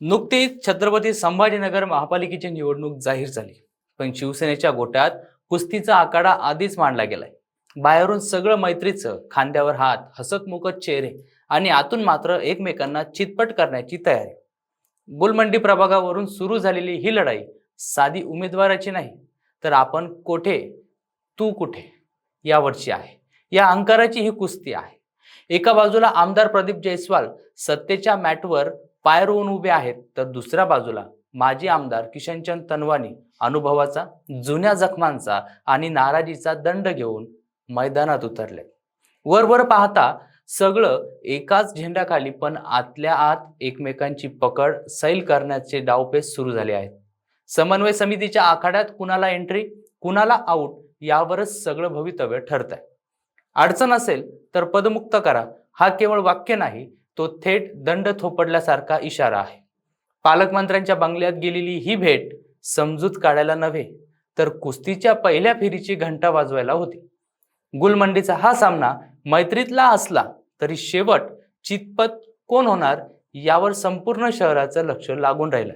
नुकतीच छत्रपती संभाजीनगर महापालिकेची निवडणूक जाहीर झाली. पण शिवसेनेच्या गोट्यात कुस्तीचा आखाडा आधीच मांडला गेलाय. बाहेरून सगळं मैत्रीचं खांद्यावर हात हसतमुखत चेहरे आणि आतून मात्र एकमेकांना चितपट करण्याची तयारी. गुलमंडी प्रभागावरून सुरू झालेली ही लढाई साधी उमेदवाराची नाही तर आपण कोठे तू कुठे यावरची आहे. या अंकाराची ही कुस्ती आहे. एका बाजूला आमदार प्रदीप जयस्वाल सत्तेच्या मॅटवर पाय रोवून उभे आहेत तर दुसऱ्या बाजूला माजी आमदार किशनचंद तनवानी अनुभवाचा जुन्या जखमांचा आणि नाराजीचा दंड घेऊन मैदानात उतरले. वरवर पाहता सगळं एकाच झेंड्याखाली पण आतल्या आत एकमेकांची पकड सैल करण्याचे डावपेच सुरू झाले आहेत. समन्वय समितीच्या आखाड्यात कुणाला एंट्री कुणाला आऊट यावरच सगळं भवितव्य ठरत आहे अडचण असेल तर पदमुक्त करा. हा केवळ वाक्य नाही तो थेट दंड थोपडल्यासारखा इशारा आहे. पालकमंत्र्यांच्या बंगल्यात गेलेली ही भेट समजूत काढायला नव्हे तर कुस्तीच्या पहिल्या फेरीची घंटा वाजवायला होती. गुलमंडीचा हा सामना मैत्रीतला असला तरी शेवट चितपत कोण होणार यावर संपूर्ण शहराचं लक्ष लागून राहिलं.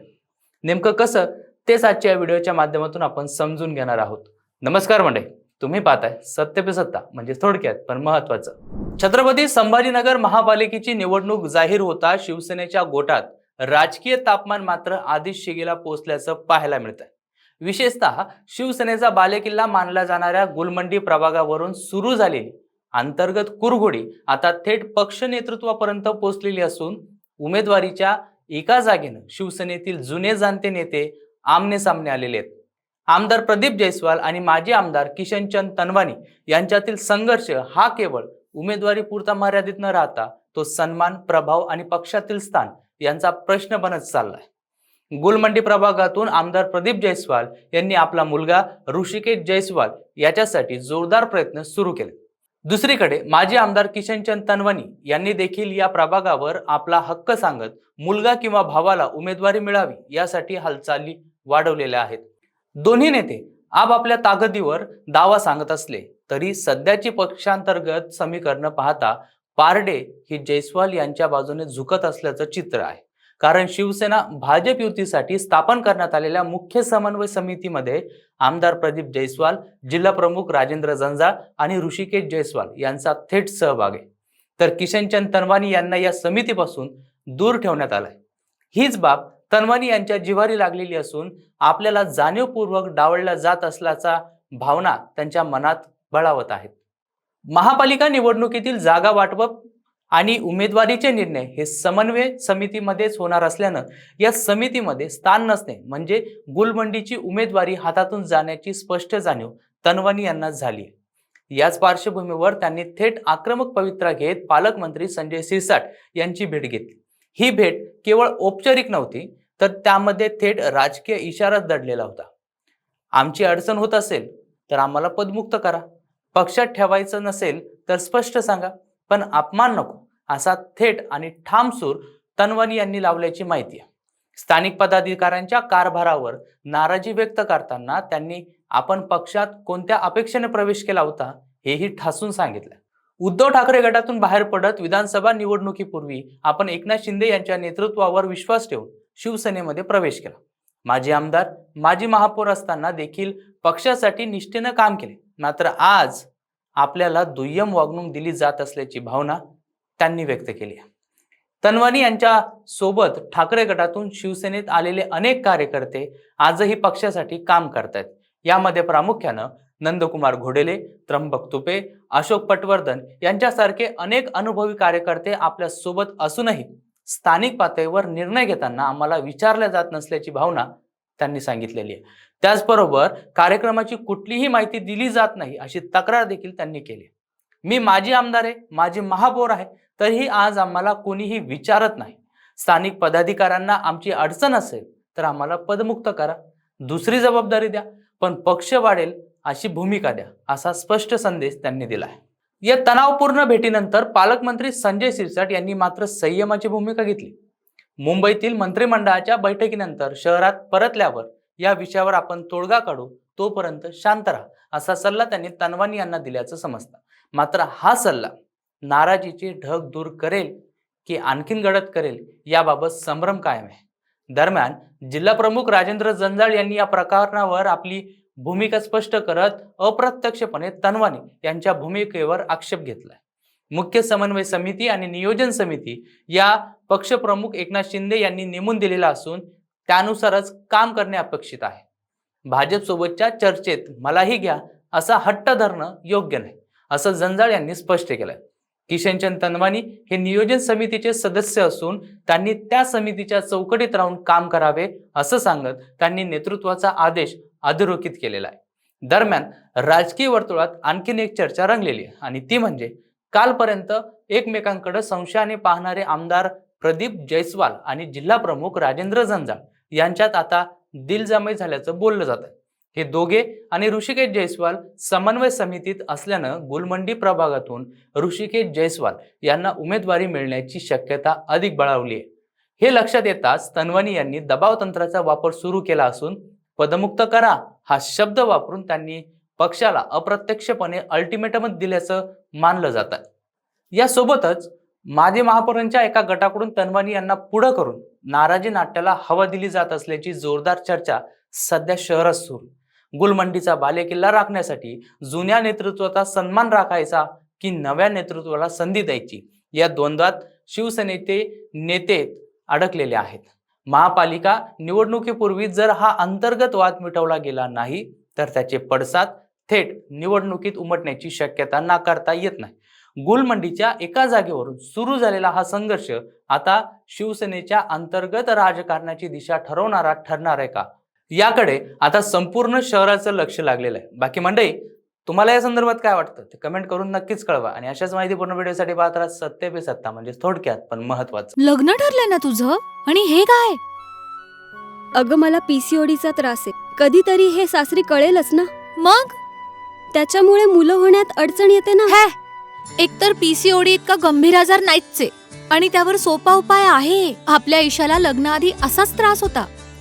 नेमकं कसं तेच आजच्या या व्हिडिओच्या माध्यमातून आपण समजून घेणार आहोत. नमस्कार मंडळी. तुम्ही पाहताय सत्य पे सत्ता म्हणजे थोडक्यात पण महत्वाचं. छत्रपती संभाजीनगर महापालिकेची निवडणूक जाहीर होता शिवसेनेच्या गोटात. राजकीय तापमान मात्र आधीच शिगेला पोहोचल्याचं पाहायला मिळतंय. विशेषतः शिवसेनेचा बालेकिल्ला मानला जाणाऱ्या गुलमंडी प्रभागावरून सुरू झालेली अंतर्गत कुरघोडी आता थेट पक्ष नेतृत्वापर्यंत पोहोचलेली असून उमेदवारीच्या एका जागेनं शिवसेनेतील जुने जाणते नेते आमने सामने आलेले आहेत. आमदार प्रदीप जयस्वाल आणि माजी आमदार किशनचंद तनवानी यांच्यातील संघर्ष हा केवळ उमेदवारी पुरता मर्यादित न राहता तो सन्मान प्रभाव आणि पक्षातील स्थान यांचा प्रश्न बनत चाललाय. गुलमंडी प्रभागातून आमदार प्रदीप जयस्वाल यांनी आपला मुलगा ऋषिकेश जयस्वाल याच्यासाठी जोरदार प्रयत्न सुरू केले. दुसरीकडे माजी आमदार किशनचंद तनवानी यांनी देखील या प्रभागावर आपला हक्क सांगत मुलगा किंवा भावाला उमेदवारी मिळावी यासाठी हालचाली वाढवलेल्या आहेत. दोन्ही नेते आपापल्या ताकदीवर दावा सांगत असले तरी सध्याची पक्षांतर्गत समीकरण पाहता पारडे ही जयस्वाल यांच्या बाजूने झुकत असल्याचं चित्र आहे. कारण शिवसेना भाजप युतीसाठी स्थापन करण्यात आलेल्या मुख्य समन्वय समितीमध्ये आमदार प्रदीप जयस्वाल जिल्हा प्रमुख राजेंद्र जंजाळ आणि ऋषिकेश जयस्वाल यांचा थेट सहभाग आहे. तर किशनचंद तनवानी यांना या समितीपासून दूर ठेवण्यात आलाय. हीच बाब तन्वानी यांच्या जिव्हारी लागलेली असून आपल्याला जाणीवपूर्वक डावळल्या जात असल्याचा भावना त्यांच्या मनात बळावत आहेत. महापालिका निवडणुकीतील जागा वाटप आणि उमेदवारीचे निर्णय हे समन्वय समितीमध्येच होणार असल्यानं या समितीमध्ये स्थान नसणे म्हणजे गुलमंडीची उमेदवारी हातातून जाण्याची स्पष्ट जाणीव तनवानी यांना झाली याच पार्श्वभूमीवर त्यांनी थेट आक्रमक पवित्रा घेत पालकमंत्री संजय सिरसाट यांची भेट घेतली. ही भेट केवळ औपचारिक नव्हती तर त्यामध्ये थेट राजकीय इशाराच दडलेला होता. आमची अडचण होत असेल तर आम्हाला पदमुक्त करा. पक्षात ठेवायचं नसेल तर स्पष्ट सांगा. पण अपमान नको. असा थेट आणि ठाम सूर तनवानी यांनी लावल्याची माहिती आहे. स्थानिक पदाधिकाऱ्यांच्या कारभारावर नाराजी व्यक्त करताना त्यांनी आपण पक्षात कोणत्या अपेक्षेने प्रवेश केला होता हेही ठासून सांगितलं. उद्धव ठाकरे गटातून बाहेर पडत विधानसभा निवडणुकीपूर्वी आपण एकनाथ शिंदे यांच्या नेतृत्वावर विश्वास ठेवून शिवसेनेमध्ये प्रवेश केला. माजी आमदार माजी महापौर असताना देखील पक्षासाठी निष्ठेनं काम केले. मात्र आज आपल्याला दुय्यम वागणूक दिली जात असल्याची भावना त्यांनी व्यक्त केली आहे. तनवानी यांच्या सोबत ठाकरे गटातून शिवसेनेत आलेले अनेक कार्यकर्ते आजही पक्षासाठी काम करतायत. यामध्ये प्रामुख्यानं नंदकुमार घोडेले त्र्यंबक तुपे अशोक पटवर्धन यांच्यासारखे अनेक अनुभवी कार्यकर्ते आपल्यासोबत असूनही स्थानिक पातळीवर निर्णय घेताना आम्हाला विचारल्या जात नसल्याची भावना त्यांनी सांगितलेली आहे. त्याचबरोबर कार्यक्रमाची कुठलीही माहिती दिली जात नाही अशी तक्रार देखील त्यांनी केली मी माजी आमदार आहे माझी महापौर आहे तरीही आज आम्हाला कोणीही विचारत नाही. स्थानिक पदाधिकाऱ्यांना आमची अडचण असेल तर आम्हाला पदमुक्त करा. दुसरी जबाबदारी द्या पण पक्ष वाढेल अशी भूमिका द्या असा स्पष्ट संदेश त्यांनी दिला आहे. या तणावपूर्ण भेटीनंतर पालकमंत्री संजय सिरसाट यांनी मात्र संयमाची भूमिका घेतली. मुंबईतील मंत्रिमंडळाच्या बैठकीनंतर शहरात परतल्यावर या विषयावर आपण तोडगा काढू तोपर्यंत शांत राहा असा सल्ला त्यांनी तनवानी यांना दिल्याचं समजतं. मात्र हा सल्ला नाराजीची ढग दूर करेल की आणखीन गडद करेल याबाबत संभ्रम कायम आहे. दरम्यान जिल्हा प्रमुख राजेंद्र जंजाळ यांनी या प्रकरणावर आपली भूमिका स्पष्ट करत अप्रत्यक्षपणे तनवानी यांच्या भूमिकेवर आक्षेप घेतलाय. मुख्य समन्वय समिती आणि नियोजन समिती या पक्षप्रमुख एकनाथ शिंदे यांनी नेमून दिलेला असून त्यानुसारच काम करणे अपेक्षित आहे. भाजपसोबतच्या चर्चेत मलाही घ्या असा हट्ट धरणं योग्य नाही असं जंजाळ यांनी स्पष्ट केलंय. किशनचंद तनवानी हे नियोजन समितीचे सदस्य असून त्यांनी त्या समितीच्या चौकटीत राहून काम करावे असं सांगत त्यांनी नेतृत्वाचा आदेश अधोरेखित केलेला आहे. दरम्यान राजकीय वर्तुळात आणखीन एक चर्चा रंगलेली आहे आणि ती म्हणजे कालपर्यंत एकमेकांकडे संशयाने पाहणारे आमदार प्रदीप जयस्वाल आणि जिल्हा प्रमुख राजेंद्र जंजाळ यांच्यात आता दिलजामय झाल्याचं बोललं जात आहे हे दोघे आणि ऋषिकेश जयस्वाल समन्वय समितीत असल्यानं गुलमंडी प्रभागातून ऋषिकेश जयस्वाल यांना उमेदवारी मिळण्याची शक्यता अधिक बळावली आहे. हे लक्षात येताच तन्वनी यांनी दबाव तंत्राचा वापर सुरू केला असून पदमुक्त करा हा शब्द वापरून त्यांनी पक्षाला अप्रत्यक्षपणे अल्टिमेटम दिल्याचं मानलं जात. आहे यासोबतच माजी महापौरांच्या एका गटाकडून तन्वानी यांना पुढं करून नाराजी नाट्याला हवा दिली जात असल्याची जोरदार चर्चा सध्या शहरात सुरू. गुलमंडीचा बालेकिल्ला राखण्यासाठी जुन्या नेतृत्वाचा सन्मान राखायचा की नव्या नेतृत्वाला संधी द्यायची या द्वंद्वात शिवसेनेचे नेते अडकलेले आहेत. महापालिका निवडणुकीपूर्वी जर हा अंतर्गत वाद मिटवला गेला नाही तर त्याचे पडसाद थेट निवडणुकीत उमटण्याची शक्यता नाकारता येत नाही. गुलमंडीच्या एका जागेवरून सुरू झालेला हा संघर्ष आता शिवसेनेच्या अंतर्गत राजकारणाची दिशा ठरवणारा ठरणार आहे का? याकडे आता संपूर्ण शहराचं लक्ष लागलेलं आहे. बाकी मंडळी तुम्हाला या संदर्भात काय वाटतं? ते कमेंट करून नक्कीच कळवा. आणि अशाच माहितीपूर्ण व्हिडिओसाठी पाहत राहा सत्य पे सत्ता म्हणजे थोडक्यात पण महत्वाचं. लग्न ठरलंय ना तुझं? आणि हे काय? अगं मला पीसीओडीचा त्रास आहे. कधीतरी हे सासरी कळेलच ना? मग? त्याच्यामुळे मुलं होण्यात अडचण येते ना? हे! एकतर पीसीओडी इतका गंभीर आजार नाहीच आहे आणि त्यावर सोपा उपाय आहे. आपल्या ईशाला लग्नाआधी असाच त्रास होता.